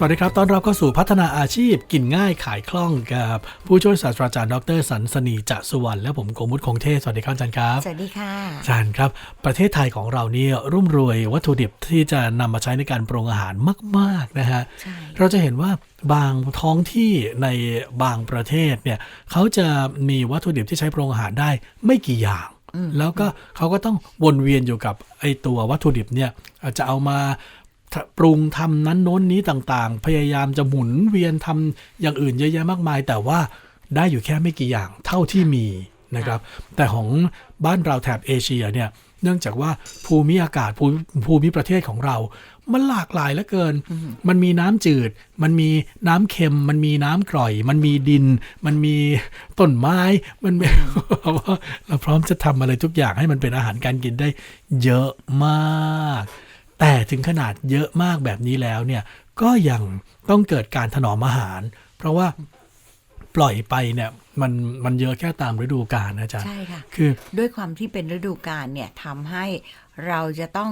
สวัสดีครับตอนรับเข้าสู่พัฒนาอาชีพกินง่ายขายคล่องกับผู้ช่วยศาสตราจารย์ดรสันสนีจะสุวรรณและผมโกมุตคงเทพสวัสดีครับอาจารย์ครับ สวัสดีค่ะอาจารย์ครับ ประเทศไทยของเราเนี่ยรุ่มรวยวัตถุดิบที่จะนำมาใช้ในการปรุงอาหารมาก ๆ นะฮะใช่เราจะเห็นว่าบางท้องที่ในบางประเทศเนี่ยเขาจะมีวัตถุดิบที่ใช้ปรุงอาหารได้ไม่กี่อย่างแล้วก็เขาก็ต้องวนเวียนอยู่กับไอตัววัตถุดิบเนี่ยอาจจะเอามา ปรุงทำนั้นโน้นนี้ต่างๆ พยายามจะหมุนเวียนทำอย่างอื่นเยอะแยะมากมาย แต่ว่าได้อยู่แค่ไม่กี่อย่างเท่าที่มีนะครับ แต่ของบ้านเราแถบเอเชียเนี่ยเนื่องจากว่าภูมิอากาศภูมิภูมิประเทศของเรา มันหลากหลายเหลือเกิน มันมีน้ำจืด มันมีน้ำเค็ม มันมีน้ำกร่อย มันมีดิน มันมีต้นไม้ มันมีว่าเราพร้อมจะทำอะไรทุกอย่างให้มันเป็นอาหารการกินได้เยอะมาก แต่ถึงขนาดเยอะมากแบบนี้แล้วเนี่ยก็ยังต้องเกิดการถนอมอาหาร เพราะว่าปล่อยไปเนี่ยมันมันเยอะแค่ตามฤดูกาลนะจ๊ะใช่ค่ะคือด้วยความที่เป็นฤดูกาลเนี่ยทำให้เราจะต้อง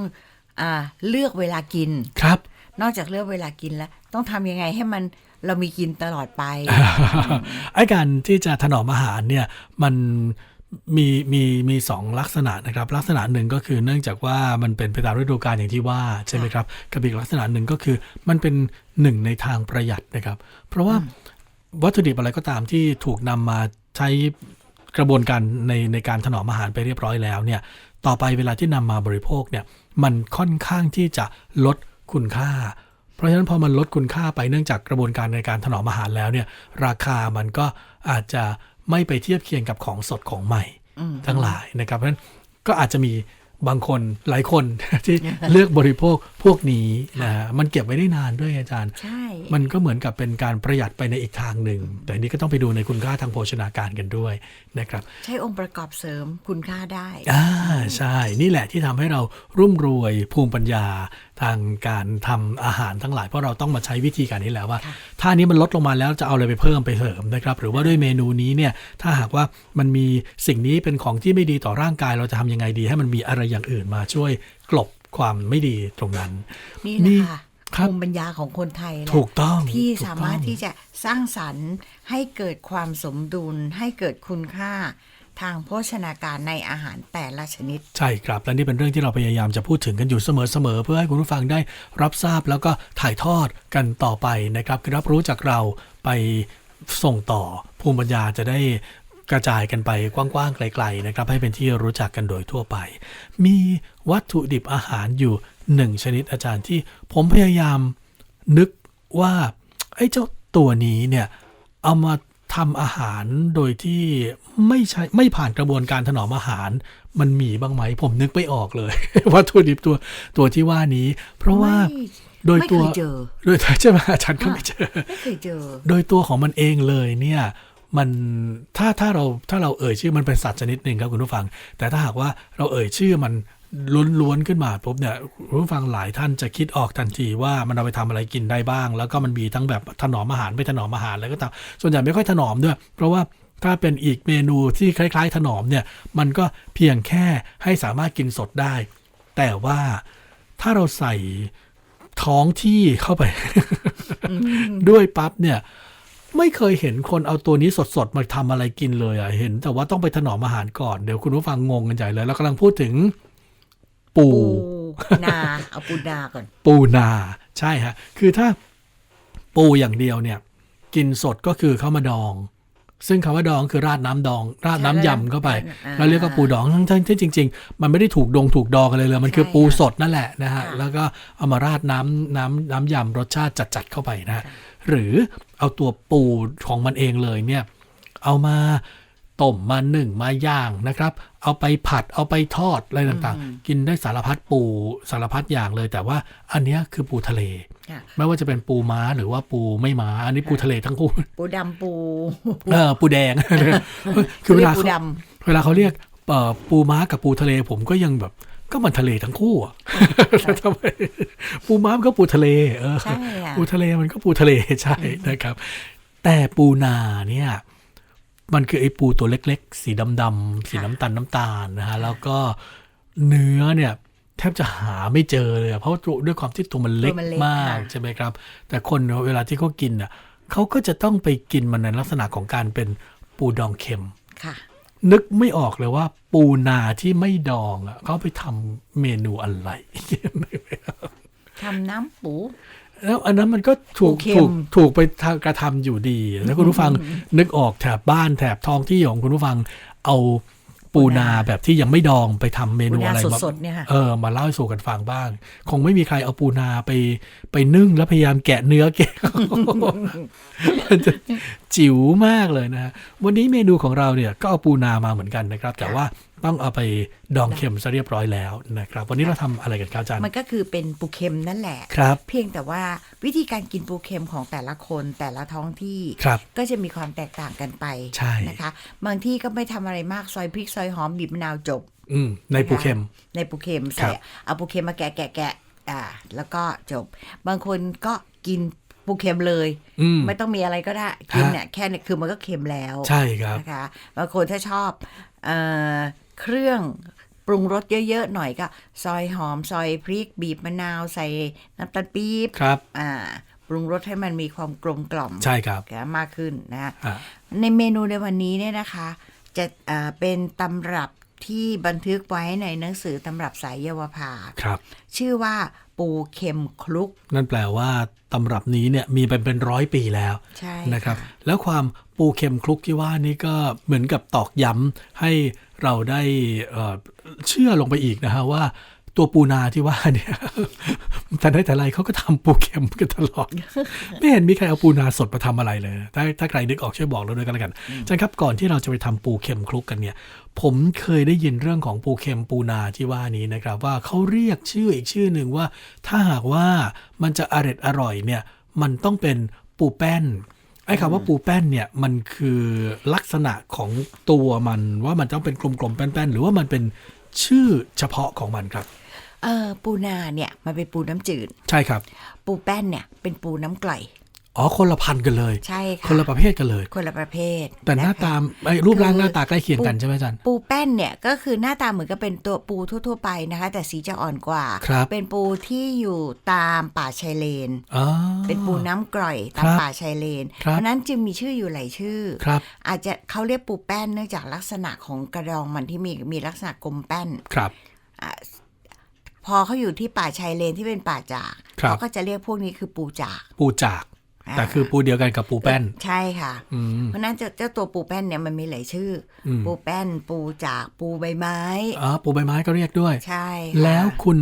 อาเลือกเวลากินครับ นอกจากเลือกเวลากินแล้ว ต้องทำยังไงให้มันเรามีกินตลอดไปไอ้การที่จะถนอมอาหารเนี่ยมัน มีมีมีสองลักษณะนะครับ ลักษณะหนึ่งก็คือเนื่องจากว่ามันเป็นไปตามฤดูกาลอย่างที่ว่าใช่ไหมครับกับอีกลักษณะหนึ่งก็คือมันเป็นหนึ่งในทางประหยัดนะครับ เพราะว่าวัตถุดิบอะไรก็ตามที่ถูกนำมาใช้กระบวนการในในการถนอมอาหารไปเรียบร้อยแล้วเนี่ยต่อไปเวลาที่นำมาบริโภคเนี่ยมันค่อนข้างที่จะลดคุณค่า เพราะฉะนั้นพอมันลดคุณค่าไปเนื่องจากกระบวนการในการถนอมอาหารแล้วเนี่ยราคามันก็อาจจะ ไม่ไปเทียบเคียงกับของสดของใหม่ทั้งหลายนะครับเพราะฉะนั้นก็อาจจะมีบางคนหลายคนที่เลือกบริโภคพ วกนี้นะฮะมันเก็บไว้ได้นานด้วยอาจารย์ ใช่ มันก็เหมือนกับเป็นการประหยัดไปในอีกทางหนึ่ง แต่อันนี้ก็ต้องไปดูในคุณค่าทางโภชนาการกันด้วยนะครับ ใช้องค์ประกอบเสริมคุณค่าได้อ่าใช่ นี่แหละที่ทำให้เรารุ่มรวยภูมิปัญญาทางการทำอาหารทั้งหลายเพราะเราต้องมาใช้วิธีการนี้แล้วว่าค่ะถ้านี้มันลดลงมาแล้วจะเอาอะไรไปเพิ่มไปเสริมนะครับ หรือว่าด้วยเมนูนี้เนี่ยถ้าหากว่ามันมีสิ่งนี้เป็นของที่ไม่ดีต่อร่างกายเราจะทำยังไงดี ให้มันมีอะไรอย่างอื่นมาช่วยกลบ ความไม่ดีตรงนั้น นี่นี่แหละค่ะครับภูมิปัญญาของคนไทยแหละถูกต้องที่ถูกต้องสามารถที่จะสร้างสรรค์ให้เกิดความสมดุลให้เกิดคุณค่าทางโภชนาการในอาหารแต่ละชนิด ใช่ครับ และนี่เป็นเรื่องที่เราพยายามจะพูดถึงกันอยู่เสมอๆเพื่อให้คุณผู้ฟังได้รับทราบแล้วก็ถ่ายทอดกันต่อไปนะครับคือรับรู้จากเราไปส่งต่อภูมิปัญญาจะได้ กระจายกันไปกว้างๆไกลๆนะครับ ให้เป็นที่รู้จักกันโดยทั่วไป มีวัตถุดิบอาหารอยู่หนึ่งชนิดอาจารย์ที่ผมพยายามนึกว่าไอ้เจ้าตัวนี้เนี่ยเอามาทำอาหารโดยที่ไม่ใช่ไม่ผ่านกระบวนการถนอมอาหาร มันมีบ้างไหม ผมนึกไม่ออกเลย วัตถุดิบตัวตัวที่ว่านี้ เพราะว่าไม่โดยตัวไม่เคยเจอโดยใช่ไหมอาจารย์ก็ไม่เจอไม่เคยเจอ โดยตัวของมันเองเลยเนี่ย มันถ้าถ้าเราถ้าเราเอ่ยชื่อมันเป็นสัตว์ชนิดหนึ่งครับคุณผู้ฟัง แต่ถ้าหากว่าเราเอ่ยชื่อมันล้วนๆขึ้นมาปุ๊บเนี่ยคุณผู้ฟังหลายท่านจะคิดออกทันทีว่ามันเอาไปทำอะไรกินได้บ้าง แล้วก็มันมีทั้งแบบถนอมอาหารไม่ถนอมอาหารแล้วก็ตามส่วนใหญ่ไม่ค่อยถนอมด้วย เพราะว่าถ้าเป็นอีกเมนูที่คล้าย ๆ ถนอมเนี่ยมันก็เพียงแค่ให้สามารถกินสดได้ แต่ว่าถ้าเราใส่ท้องที่เข้าไป ด้วยปั๊บเนี่ย ไม่เคยเห็นคนเอาตัวนี้สดๆ มาทำอะไรกินเลยอะเห็น แต่ว่าต้องไปถนอมอาหารก่อน เดี๋ยวคุณผู้ฟังงงกันใหญ่เลยแล้วกำลังพูดถึงปูปูนาเอาปูนาก่อน ปูนา ใช่ฮะ คือถ้าปูอย่างเดียวเนี่ย กินสดก็คือเข้ามาดอง ซึ่งคำว่าดองคือราดน้ำดอง ราดน้ำยำเข้าไปอ่าแล้วเรียกว่าปูดองทั้งทั้งที่จริง ๆ มันไม่ได้ถูกดองถูกดองกันเลยเลย มันคือใช่ปูค่ะสดนั่นแหละนะฮะค่ะแล้วก็เอามาราดน้ำน้ำน้ำยำรสชาติจัดๆเข้าไปนะฮะหรือ เอาตัวปูของมันเองเลยเนี่ยเอามาต้มมาหนึ่งมาย่างนะครับ เอาไปผัดเอาไปทอดอะไรต่างๆ กินได้สารพัดปูสารพัดอย่างเลย แต่ว่าอันเนี้ยคือปูทะเลค่ะไม่ว่าจะเป็นปูม้าหรือว่าปูไม่ม้า อันนี้ปูทะเลทั้งคู่ ปูดำปูเออปูแดง คือเวลาปูเขาดเวลาเขาเรียกเอ่อปูม้ากับปูทะเลผมก็ยังแบบ ก็มันทะเลทั้งคู่อะทำไมปูม้ามันก็ปูทะเล เออใช่ค่ะปูทะเลมันก็ปูทะเลใช่นะครับ แต่ปูนาเนี่ยมันคือไอ้ปูตัวเล็ก ๆ สีดำๆสีน้ำตาลน้ำตาลนะฮะแล้วก็เนื้อเนี่ยแทบจะหาไม่เจอเลยอะเพราะตัวด้วยความที่ตัวมันเล็กตัวมันเล็กมากค่ะใช่ไหมครับ แต่คนเวลาที่เขากินอะเขาก็จะต้องไปกินมันในลักษณะของการเป็นปูดองเค็มค่ะ นึกไม่ออกเลยว่า ปูนาที่ไม่ดองอะเขาไปทำเมนูอะไรทำน้ำปูแล้วอันนั้นมันก็ถูกปูเค็มถูกถูกไปทางกระทำอยู่ดี แล้วคุณผู้ฟังนึกออกแถบบ้านแถบท้องที่ของคุณผู้ฟังเอา ปูนาแบบที่ยังไม่ดองไปทำเมปูนูนาอะไรมาสดๆเนี่ยค่ะเออมาเล่าให้สู่กันฟังบ้าง คงไม่มีใครเอาปูนาไปไปนึ่งแล้วพยายามแกะเนื้อแกะมันจะจิ๋วมากเลยนะฮะวันนี้เมนูของเราเนี่ยก็เอาปูนามาเหมือนกันนะครับ แต่ว่าต้องเอาไปดองเค็มซะเรียบร้อยแล้วนะครับ วันนี้เราทำอะไรกันครับอาจารย์มันก็คือเป็นปูเค็มนั่นแหละครับ เพียงแต่ว่าวิธีการกินปูเค็มของแต่ละคนแต่ละท้องที่ครับก็จะมีความแตกต่างกันไปใช่นะคะ บางที่ก็ไม่ทำอะไรมากซอยพริกซอยหอมบีบมะนาวจบอืมในปูเค็ม ในปูเค็มครัใส่บเอาปูเค็มมาแกะแกะแกะอ่า แล้วก็จบ บางคนก็กินปูเค็มเลยอืมไม่ต้องมีอะไรก็ได้กินเนี่ยแค่เนี่ยคือมันก็เค็มแล้ว ใช่ครับนะคะบางคนถ้าชอบเออ เครื่องปรุงรสเยอะ ๆ หน่อยก็ ซอยหอม ซอยพริก บีบมะนาวใส่น้ำตาลปี๊บครับอ่าปรุงรสให้มันมีความกลมกล่อมใช่ครับมากขึ้นนะอ่าในเมนูในวันนี้เนี่ยนะคะ จะเอ่อเป็นตำรับที่บันทึกไว้ในหนังสือตำรับสายเยาวภาครับ ชื่อว่าปูเค็มคลุก นั่นแปลว่าตำรับนี้เนี่ยมีเป็นเป็นร้อยปีแล้วใช่นะครับค่ะแล้วความปูเค็มคลุกที่ว่านี้ก็เหมือนกับตอกย้ำให้ เราได้เอ่อเชื่อลงไปอีกนะฮะว่าตัวปูนาที่ว่าเนี่ยแต่ได้แต่ไรเขาก็ทำปูเค็มกันตลอด ไม่เห็นมีใครเอาปูนาสดมาทำอะไรเลยนะถ้าถ้าใครนึกออกช่วยบอกเราด้วยกันแล้วกันอาจารย์ครับก่อนที่เราจะไปทำปูเค็มคลุกกันเนี่ย ผมเคยได้ยินเรื่องของปูเค็มปูนาที่ว่านี้นะครับ ว่าเขาเรียกชื่ออีกชื่อหนึ่งว่า ถ้าหากว่ามันจะอร่อยอร่อยเนี่ย มันต้องเป็นปูแป้น ไอ้คำว่าปูแป้นเนี่ยมันคือลักษณะของตัวมันว่ามันต้องเป็นกลมๆแป้นๆ หรือว่ามันเป็นชื่อเฉพาะของมันครับ เออปูนาเนี่ยมันเป็นปูน้ำจืด ใช่ครับ ปูแป้นเนี่ยเป็นปูน้ำกร่อย อ๋อคนละพันธุ์กันเลย ใช่ค่ะ คนละประเภทกันเลย คนละประเภท แต่หน้าะคะตาไอ้รูปร่างคือหน้าตาใกล้เคียงกันใช่ไหมอาจารย์ปูแป้นเนี่ยก็คือหน้าตาเหมือนกับเป็นตัวปูทั่ว ๆ ไปนะคะ แต่สีจะอ่อนกว่าครับเป็นปูที่อยู่ตามป่าชายเลนอ๋อเป็นปูน้ำกร่อยตามครับป่าชายเลนครับเพราะฉะนั้นจึงมีชื่ออยู่หลายชื่อครับอาจจะเขาเรียกปูแป้นเนื่องจากลักษณะของกระดองมันที่มีมีลักษณะกลมแป้นครับพอเขาอยู่ที่ป่าชายเลนที่เป็นป่าจากครับเขาก็จะเรียกพวกนี้คือปูจาก ปูจากอ่า แต่คือปูเดียวกันกับปูแป้น ใช่ค่ะอืมเพราะฉะนั้นเจ้าเจ้าตัวปูแป้นเนี่ยมันมีหลายชื่ออมปูแป้นปูจากปูใบไม้อ๋อปูใบไม้ก็เรียกด้วย ใช่ค่ะแล้วคุณ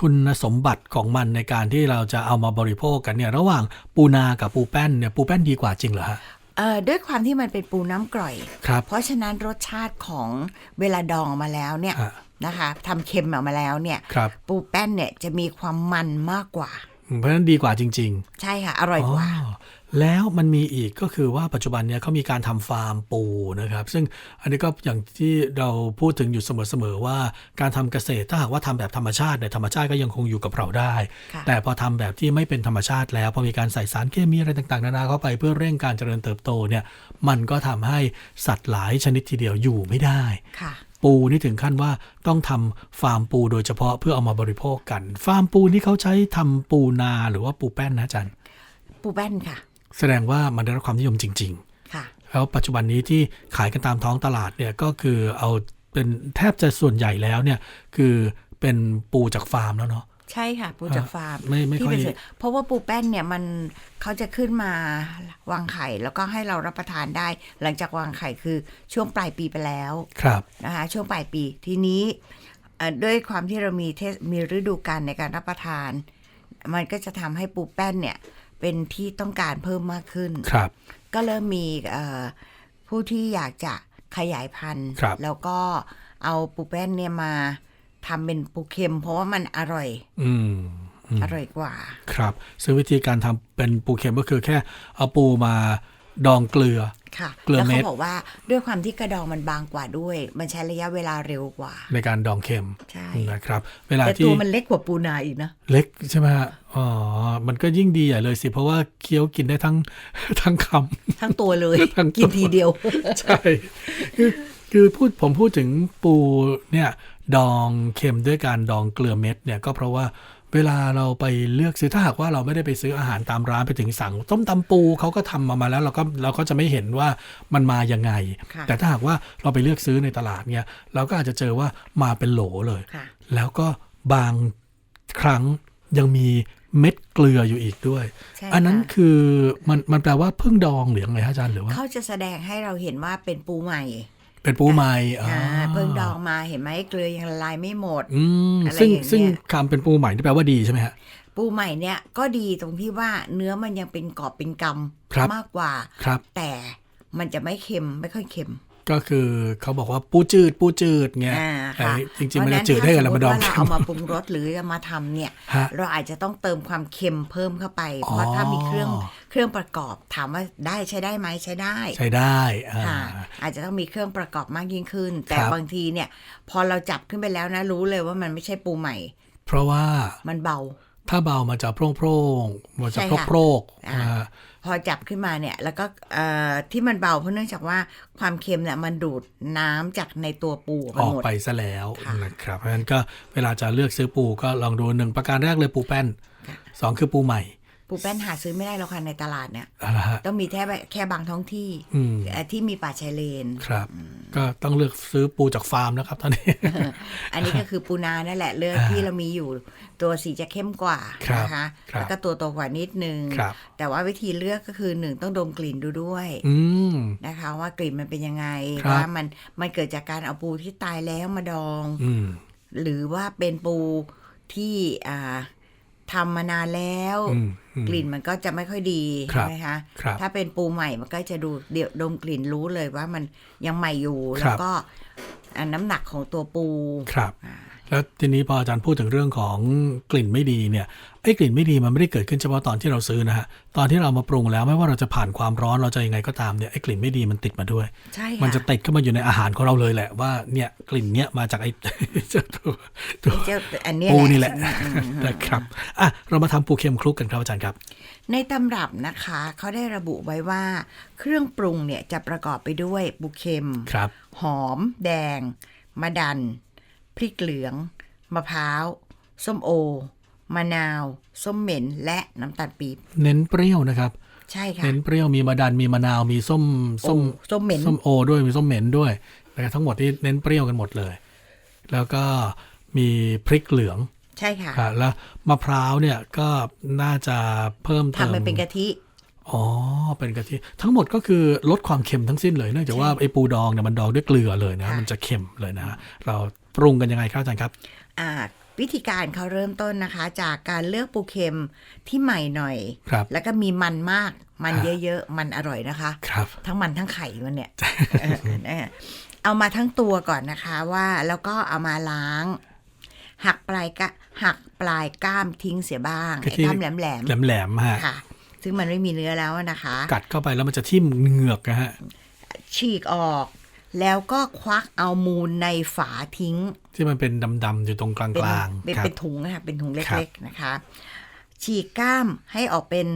คุณสมบัติของมันในการที่เราจะเอามาบริโภคกันเนี่ยระหว่างปูนากับปูแป้นเนี่ยปูแป้นดีกว่าจริงเหรอฮะเอ่อด้วยความที่มันเป็นปูน้ำกร่อยครับเพราะฉะนั้นรสชาติของเวลาดองมาแล้วเนี่ยอะนะคะทำเค็มออกมาแล้วเนี่ยครับปูแป้นเนี่ยจะมีความมันมากกว่า เพราะฉะนั้นดีกว่าจริง ๆ ใช่ค่ะ อร่อยกว่าอ๋อแล้วมันมีอีกก็คือว่าปัจจุบันเนี่ยเขามีการทำฟาร์มปูนะครับ ซึ่งอันนี้ก็อย่างที่เราพูดถึงอยู่เสมอๆว่าการทำเกษตรถ้าหากว่าทำแบบธรรมชาติเนี่ยธรรมชาติก็ยังคงอยู่กับเราได้ ค่ะ แต่พอทำแบบที่ไม่เป็นธรรมชาติแล้วพอมีการใส่สารเคมีอะไรต่างๆนานาเข้าไปเพื่อเร่งการเจริญเติบโตเนี่ยมันก็ทำให้สัตว์หลายชนิดทีเดียวอยู่ไม่ได้ ค่ะ ปูนี่ถึงขั้นว่าต้องทำฟาร์มปูโดยเฉพาะเพื่อเอามาบริโภคกัน ฟาร์มปูนี่เขาใช้ทำปูนาหรือว่าปูแป้นนะอาจารย์ ปูแป้นค่ะ แสดงว่ามันได้รับความนิยมจริงค่ะๆแล้วปัจจุบันนี้ที่ขายกันตามท้องตลาดเนี่ยก็คือเอาเป็นแทบจะส่วนใหญ่แล้วเนี่ยคือเป็นปูจากฟาร์มแล้วเนาะ ใช่ค่ะ ปูจากฟาร์มไม่ไม่ที่ค่อยเป็นส่วนเพราะว่าปูแป้นเนี่ยมันเขาจะขึ้นมาวางไข่แล้วก็ให้เรารับประทานได้ หลังจากวางไข่คือช่วงปลายปีไปแล้วครับนะคะช่วงปลายปีทีนี้เอ่อด้วยความที่เรามีเทศมีฤดูกาลในการรับประทาน มันก็จะทำให้ปูแป้นเนี่ยเป็นที่ต้องการเพิ่มมากขึ้นครับ ก็เริ่มมีเอ่อผู้ที่อยากจะขยายพันธุ์ครับแล้วก็เอาปูแป้นเนี่ยมา ทำเป็นปูเค็ม เพราะว่ามันอร่อย อืมอร่อยกว่า ครับ ซึ่งวิธีการทำเป็นปูเค็มก็คือแค่เอาปูมาดองเกลือค่ะเกลือแล้วเม็เขาดบอกว่าด้วยความที่กระดองมันบางกว่าด้วย มันใช้ระยะเวลาเร็วกว่า ในการดองเค็มใช่นะครับ เวลาแต่ที่ตัวมันเล็กกว่าปูนาอีกนะ เล็กใช่ไหมฮะอ๋อ มันก็ยิ่งดีใหญ่เลยสิ เพราะว่าเคี้ยวกินได้ทั้งทั้งคำทั้งตัวเลยทั้งตัวกินทีเดียว ใช่ คือคือพูดผมพูดถึงปูเนี่ยดองเค็มด้วยการดองเกลือเม็ดเนี่ยก็เพราะว่าเวลาเราไปเลือกซื้อถ้าหากว่าเราไม่ได้ไปซื้ออาหารตามร้านไปถึงสั่งต้มตำปูเขาก็ทำมามาแล้วเราก็เราก็จะไม่เห็นว่ามันมายังไงค่ะแต่ถ้าหากว่าเราไปเลือกซื้อในตลาดเนี่ยเราก็อาจจะเจอว่ามาเป็นโหลเลยค่ะแล้วก็บางครั้งยังมีเม็ดเกลืออยู่อีกด้วยใช่อันนั้นค่ะคือมันมันแปลว่าเพิ่งดองหรือยังไงฮะอาจารย์หรือว่าเขาจะแสดงให้เราเห็นว่าเป็นปูใหม่ เป็นปูใหม่อ่าเพิ่งดองมาเห็นไหมเกลือยังละลายไม่หมดอืมอะไรซึ่งอย่างเงี้ยซึ่งคำเป็นปูใหม่นี่แปลว่าดีใช่ไหมฮะปูใหม่เนี่ยก็ดีตรงที่ว่าเนื้อมันยังเป็นกรอบเป็นกครับำมากกว่าครับแต่มันจะไม่เค็มไม่ค่อยเค็ม ก็คือเขาบอกว่าปูจืดปูจืดเงี้ยอ่าแต่ค่ะจริงๆมันจะจืดได้กันแล้วมาดองเพราะฉะนั้นถ้าสมมติว่าเราเอามาปรุงรสหรือจะมาทำเนี่ยฮะเราอาจจะต้องเติมความเค็มเพิ่มเข้าไปอ๋อเพราะถ้ามีเครื่องเครื่องประกอบถามว่าได้ใช้ได้ไหมใช้ได้ ใช้ได้อ่าค่ะอาจจะต้องมีเครื่องประกอบมากยิ่งขึ้น แต่ครับบางทีเนี่ย พอเราจับขึ้นไปแล้วนะรู้เลยว่ามันไม่ใช่ปูใหม่ เพราะว่ามันเบา ถ้าเบามันจะโพร่งโพร่งๆมันจะใช่โพรกค่ะโพรกๆอ่านะฮะ พอจับขึ้นมาเนี่ย แล้วก็เอ่อที่มันเบาเพราะเนื่องจากว่าความเค็มเนี่ยมันดูดน้ำจากในตัวปูออกอไปอกหมดไปซะแล้วค่ะนะครับเพราะฉะนั้นก็เวลาจะเลือกซื้อปูก็ลองดูหนึ่งประการแรกเลยปูแป้นค่ะสองคือปูใหม่ ปูแป้นหาซื้อไม่ได้แล้วค่ะในตลาดเนี่ยอะไรฮะต้องมีแค่แบบแค่บางท้องที่อืมเอ่อที่มีป่าชายเลนครับ ก็ต้องเลือกซื้อปูจากฟาร์มนะครับตอนนี้ อันนี้ก็คือปูนานั่นแหละเลือกที่เรามีอยู่ตัวสีจะเข้มกว่าครับนะคะครับแล้วก็ตัวโตกว่านิดนึงครับแต่ว่าวิธีเลือกก็คือหนึ่งต้องดมกลิ่นดูด้วยอืมนะคะ ว่ากลิ่นมันเป็นยังไงครับว่ามันมันเกิดจากการเอาปูที่ตายแล้วมาดองอืมหรือว่าเป็นปูที่อ่าทำมานานแล้วอืมอืม กลิ่นมันก็จะไม่ค่อยดีครับใช่ไหมคะครับถ้าเป็นปูใหม่มันก็จะดูเดี๋ยวดมกลิ่นรู้เลยว่ามันยังใหม่อยู่คแล้รัวบก็อ่าน้ำหนักของตัวปูครับ แล้วทีนี้พออาจารย์พูดถึงเรื่องของกลิ่นไม่ดีเนี่ยไอ้กลิ่นไม่ดีมันไม่ได้เกิดขึ้นเฉพาะตอนที่เราซื้อนะฮะตอนที่เรามาปรุงแล้วไม่ว่าเราจะผ่านความร้อนเราจะยังไงก็ตามเนี่ยไอ้กลิ่นไม่ดีมันติดมาด้วยใช่มันค่ะจะติดเข้ามาอยู่ในอาหารของเราเลยแหละว่าเนี่ยกลิ่นเนี้ยมาจากไอ้เจ้าตัวตัวเจ้าอันเนี้ยปูนี่แหละอืมนะครับอะเรามาทำปูเค็มคลุกกันครับอาจารย์ครับ ในตำรับนะคะเขาได้ระบุไว้ว่า เครื่องปรุงเนี่ยจะประกอบไปด้วยปูเค็มครับหอม แดงมะดัน พริกเหลือง มะพร้าว ส้มโอ มะนาว ส้มเหม็น และน้ำตาลปี๊บ เน้นเปรี้ยวนะครับ ใช่ค่ะ เน้นเปรี้ยว มีมะดัน มีมะนาว มีส้ม ส้มโอ้ส้มเหม็น ส้มโอด้วย มีส้มเหม็นด้วยนะครับทั้งหมดที่เน้นเปรี้ยวกันหมดเลย แล้วก็มีพริกเหลือง ใช่ค่ะ ค่ะ แล้วมะพร้าวเนี่ยก็น่าจะเพิ่มเติมทำมันเป็นกะทิอ๋อ เป็นกะทิทั้งหมดก็คือลดความเค็มทั้งสิ้นเลยเนื่องจากว่าไอ้ปูดองเนี่ยมันดองด้วยเกลือเลยนะค่ะมันจะเค็มเลยนะ เรา ปรุงกันยังไงครับอาจารย์ครับอ่าวิธีการเขาเริ่มต้นนะคะ จากการเลือกปูเค็มที่ใหม่หน่อยครับแล้วก็มีมันมากมันอ่าเยอะๆ มันอร่อยนะคะครับทั้งมันทั้งไข่มันเนี่ยเออเนี่ยเอามาทั้งตัวก่อนนะคะว่าแล้วก็เอามาล้าง หักปลายกะหักปลายก้ามทิ้งเสียบ้างก็ไอ้ที่ก้ามแหลมแหลมๆฮะๆค่ะ ซึ่งมันไม่มีเนื้อแล้วนะคะ กัดเข้าไปแล้วมันจะทิ่มเหงือกนะฮะฉีกออก แล้วก็ควักเอามูลในฝาทิ้ง ที่มันเป็นดำๆอยู่ตรงกลเป็นางเป็นๆครับเป็นถุงนะคะเป็นถุงครัเล็บกๆนะคะ ฉีกก้ามให้ออกเป็น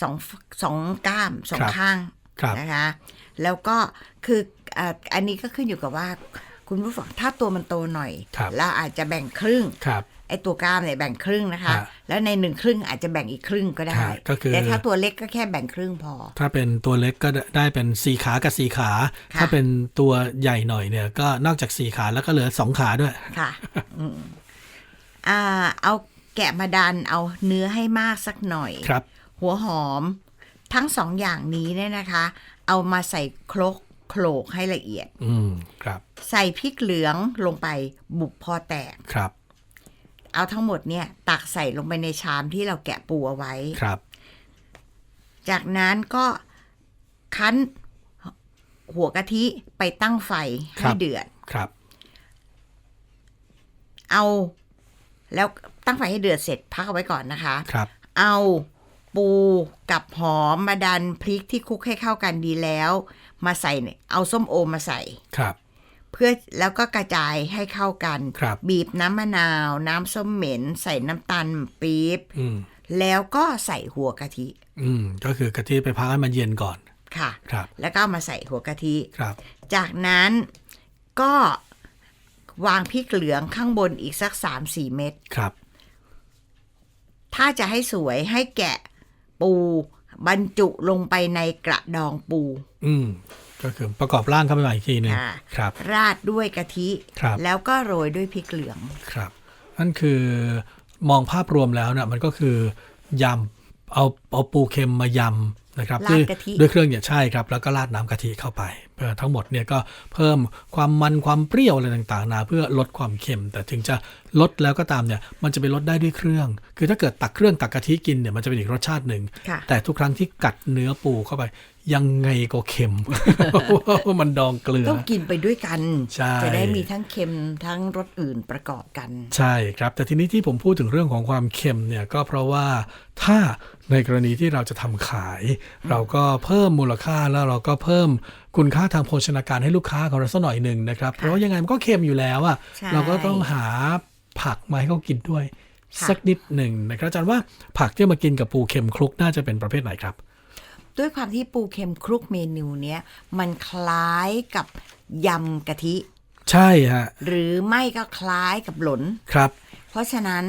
สองสองก้ามสองครับข้างครับนะคะ แล้วก็คืออ่าอันนี้ก็ขึ้นอยู่กับว่า คุณผู้ฟังถ้าตัวมันโตหน่อยครับเราอาจจะแบ่งครึ่งครับไอ้ตัวกล้ามเนี่ยแบ่งครึ่งนะคะฮะแล้วในหนึ่งครึ่งอาจจะแบ่งอีกครึ่งก็ได้ฮะก็คือแต่ถ้าตัวเล็กก็แค่แบ่งครึ่งพอ ถ้าเป็นตัวเล็กก็ได้เป็นสี่ขากับสี่ขาค่ะถ้าเป็นตัวใหญ่หน่อยเนี่ย ก็นอกจากสี่ขาแล้วก็เหลือสองขาด้วยค่ะอืมอ่า เอาแกะมาดันเอาเนื้อให้มากสักหน่อยครับ หัวหอม ทั้งสองอย่างนี้เนี่ยนะคะ เอามาใส่ครก โขลกให้ละเอียด อืมครับ ใส่พริกเหลืองลงไปบุบพอแตกครับ เอาทั้งหมดเนี่ย ตักใส่ลงไปในชามที่เราแกะปูเอาไว้ครับ จากนั้นก็คั้นหัวกะทิไปตั้งไฟครัให้บเดือดครับ เอาแล้วตั้งไฟให้เดือดเสร็จพักเอาไว้ก่อนนะคะครับ เอาปูกับหอมมาดันพริกที่คลุกให้เข้ากันดีแล้ว มาใส่เนี่ยเอาส้มโอมาใส่ครับ เพื่อแล้วก็กระจายให้เข้ากันครับบีบน้ำมะนาว น้ำส้มเหม็น ใส่น้ำตาลปี๊บอืมแล้วก็ใส่หัวกะทิ อืม ก็คือกะทิไปพักให้มันเย็นก่อนค่ะครับ แล้วก็เอามาใส่หัวกะทิครับ จากนั้นก็วางพริกเหลืองข้างบนอีกสักสามสี่เม็ดครับ ถ้าจะให้สวยให้แกะปู บรรจุลงไปในกระดองปู อืมก็คือประกอบร่างเข้าไปใหม่อีกทีหนึ่งค่ะ ครับ ราดด้วยกะทิ ครับ แล้วก็โรยด้วยพริกเหลือง ครับนั่นคือมองภาพรวมแล้วเนี่ยมันก็คือยำเอาเอาปูเค็มมายำนะครับราดด้วยกะทิ ด้วยเครื่องเนี่ยใช่ครับ แล้วก็ราดน้ำกะทิเข้าไปเพื่อทั้งหมดเนี่ยก็เพิ่มความมันความเปรี้ยวอะไรต่างๆนะเพื่อลดความเค็ม แต่ถึงจะลดแล้วก็ตามเนี่ยมันจะไปลดได้ด้วยเครื่อง คือถ้าเกิดตักเครื่องตักกะทิกินเนี่ยมันจะเป็นอีกรสชาติหนึ่งค่ะแต่ทุกครั้งที่กัดเนื้อปูเข้าไป ยังไงก็เค็มเพราะมันดองเกลือ ต้องกินไปด้วยกันใช่จะได้มีทั้งเค็มทั้งรสอื่นประกอบกัน ใช่ครับ แต่ทีนี้ที่ผมพูดถึงเรื่องของความเค็มเนี่ยก็เพราะว่าถ้าในกรณีที่เราจะทำขาย เราก็เพิ่มมูลค่าแล้วเราก็เพิ่มคุณค่าทางโภชนาการให้ลูกค้าของเราสักหน่อยหนึ่งนะครับ เพราะว่ายังไงมันก็เค็มอยู่แล้วอะใช่เราก็ต้องหา ผักมาให้เขากินด้วยค่ะสักนิดหนึ่งนะครับอาจารย์ว่าผักที่มากินกับปูเค็มคลุกน่าจะเป็นประเภทไหนครับ ด้วยความที่ปูเค็มคลุกเมนูเนี้ยมันคล้ายกับยำกะทิ ใช่ฮะหรือไม่ก็คล้ายกับหลนครับ เพราะฉะนั้น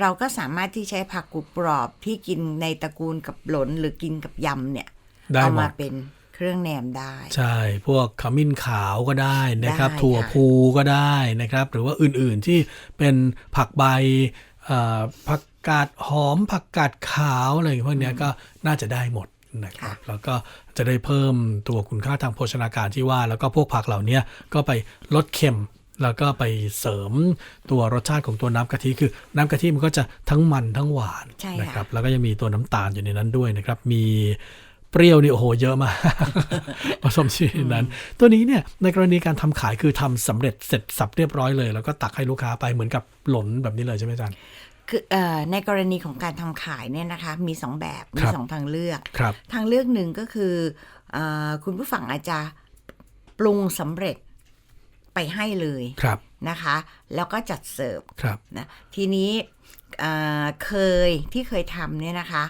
เราก็สามารถที่ใช้ผักกรุบกรอบที่กินในตระกูลกับหลนหรือกินกับยำเนี่ยได้เอาหมมาดเป็น เครื่องแหนมได้ ใช่ พวกขมิ้นขาวก็ได้นะครับได้ถั่วค่ะพูก็ได้นะครับ หรือว่าอื่นๆที่เป็นผักใบเอ่อผักกาดหอมผักกาดขาวอะไรพวกเนี้ยก็น่าจะได้หมดนะครับแล้วก็จะได้เพิ่มตัวคุณค่าทางโภชนาการที่ว่า แล้วก็พวกผักเหล่านี้ก็ไปลดเค็ม แล้วก็ไปเสริมตัวรสชาติของตัวน้ำกะทิคือน้ำกะทิมันก็จะทั้งมันทั้งหวานใช่ค่ะนะครับแล้วก็ยังมีตัวน้ำตาลอยู่ในนั้นด้วยนะครับ มี เปรี้ยวนี่โอ้โหเยอะมากผสมชื่อนั้น ตัวนี้เนี่ยในกรณีการทำขายคือทำสำเร็จเสร็จสับเรียบร้อยเลย แล้วก็ตักให้ลูกค้าไปเหมือนกับหล่นแบบนี้เลยใช่ไหมอาจารย์คือเอ่อในกรณีของการทำขายเนี่ยนะคะ มีสองแบบมีครับสองทางเลือกครับทางเลือกหนึ่งก็คือเออคุณผู้ฟังอาจจะปรุงสำเร็จไปให้เลยครับนะคะ แล้วก็จัดเสิร์ฟครับนะทีนี้เอ่อเคยที่เคยทำเนี่ยนะคะ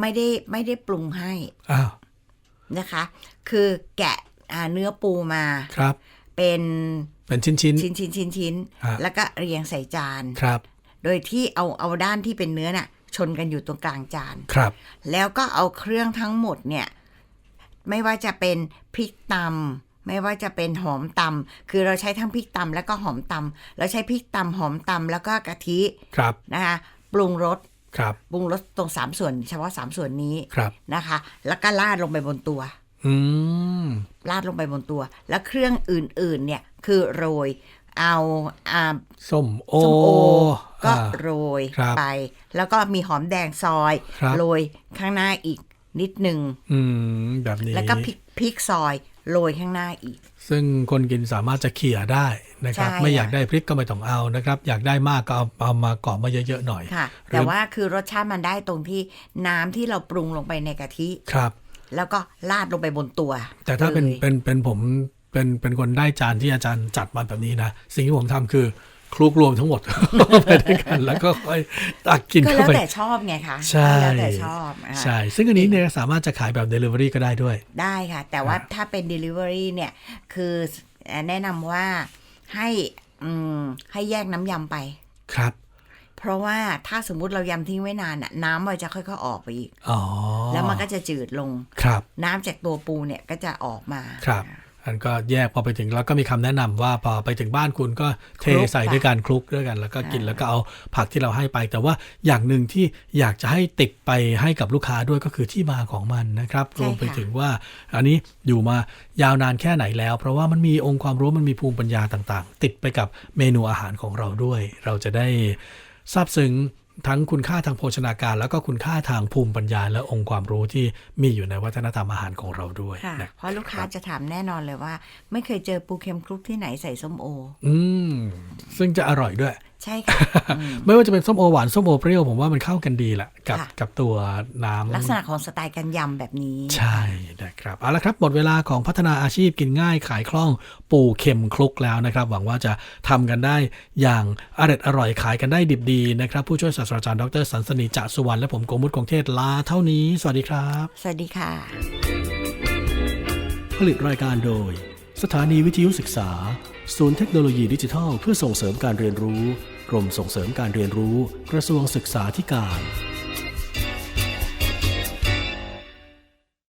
ไม่ได้ไม่ได้ปรุงให้อ้าวนะคะ คือแกะอ่าเนื้อปูมาครับ เป็นเป็นชิ้นชิ้นชิ้นชิ้นชิ้นชิ้นฮะแล้วก็เรียงใส่จานๆครับ โดยที่เอาเอาด้านที่เป็นเนื้อน่ะ ชนกันอยู่ตรงกลางจานครับ แล้วก็เอาเครื่องทั้งหมดเนี่ย ไม่ว่าจะเป็นพริกตำไม่ว่าจะเป็นหอมตำคือเราใช้ทั้งพริกตำแล้วก็หอมตำเราใช้พริกตำหอมตำแล้วก็กะทิครับนะคะปรุงรส ครับปรุงรสตรงสามส่วนเฉพาะสามส่วนนี้ครับนะคะ แล้วก็ราดลงไปบนตัวอืมราดลงไปบนตัว แล้วเครื่องอื่นๆ เนี่ยคือโรย เอาอ่าส้มโอส้มโอก็อ่าโรยครับไป แล้วก็มีหอมแดงซอยครับโรยข้างหน้าอีกนิดหนึ่งอืมแบบนี้แล้วก็พริกพริกซอยโรยข้างหน้าอีก ซึ่งคนกินสามารถจะเขี่ยได้นะครับใช่ไม่อยากค่ะได้พริกก็ไม่ต้องเอานะครับ อยากได้มากก็เอาเอามากรอบมาเยอะๆหน่อยค่ะหรือแต่ว่าคือรสชาติมันได้ตรงที่น้ำที่เราปรุงลงไปในกะทิครับ แล้วก็ราดลงไปบนตัว แต่ถ้าเป็นลยเป็นเป็นผมเป็นเป็นคนได้จานที่อาจารย์จัดมาแบบนี้นะ สิ่งที่ผมทำคือ คลุกรวมทั้งหมดไปด้วยกัน แล้วก็ค่อยตักกินก็เข้าแล้วไปแต่ชอบไงคะใช่แล้วแต่ชอบอ่าใช่ ซึ่งอันนี้เนี่ยสามารถจะขายแบบ Delivery ก็ได้ด้วย ได้ค่ะ แต่ว่าอ่าถ้าเป็น Delivery เนี่ย คือแนะนำว่าให้อืมให้แยกน้ำยำไปครับเพราะว่าถ้าสมมุติเรายำทิ้งไว้นานน่ะน้ำมันจะค่อยๆออกไปอีกอ๋อแล้วมันก็จะจืดลงครับ น้ำจากตัวปูเนี่ยก็จะออกมาครับ อันก็แยกพอไปถึงแล้วก็มีคำแนะนำว่าพอไปถึงบ้านคุณก็เทคลุกใส่ด้วยกันคลุกด้วยกัน แล้วก็กินอ่าแล้วก็เอาผักที่เราให้ไป แต่ว่าอย่างหนึ่งที่อยากจะให้ติดไปให้กับลูกค้าด้วยก็คือที่มาของมันนะครับรวมไปถึงว่า อันนี้อยู่มายาวนานแค่ไหนแล้ว เพราะว่ามันมีองค์ความรู้มันมีภูมิปัญญาต่างๆ ติดไปกับเมนูอาหารของเราด้วย เราจะได้ทราบซึ้ง ทั้งคุณค่าทางโภชนาการ แล้วก็คุณค่าทางภูมิปัญญา และองค์ความรู้ที่มีอยู่ในวัฒนธรรมอาหารของเราด้วยค่ะนะเพราะลูกค้าจะถามแน่นอนเลยว่า ไม่เคยเจอปูเค็มคลุกที่ไหนใส่ส้มโอ อืมซึ่งจะอร่อยด้วย ใช่ค่ะอืมไม่ว่าจะเป็นส้มโอหวานส้มโอเปรี้ยวผมว่ามันเข้ากันดีแหละกับค่ะกับตัวน้ำลักษณะของสไตล์การยำแบบนี้ ใช่นะครับเอาละครับหมดเวลาของพัฒนาอาชีพกินง่ายขายคล่องปูเข็มคลุกแล้วนะครับ หวังว่าจะทำกันได้อย่างอร่อยอร่อยขายกันได้ดิบดีนะครับ ผู้ช่วยศาสตราจารย์ดรสันสนีจะสุวรรณและผมโกมุตคงเทศลาเท่านี้ สวัสดีครับ สวัสดีค่ะ ผลิตรายการโดย สถานีวิทยุศึกษา ศูนย์เทคโนโลยีดิจิทัล เพื่อส่งเสริมการเรียนรู้ กรมส่งเสริมการเรียนรู้กระทรวงศึกษาธิการ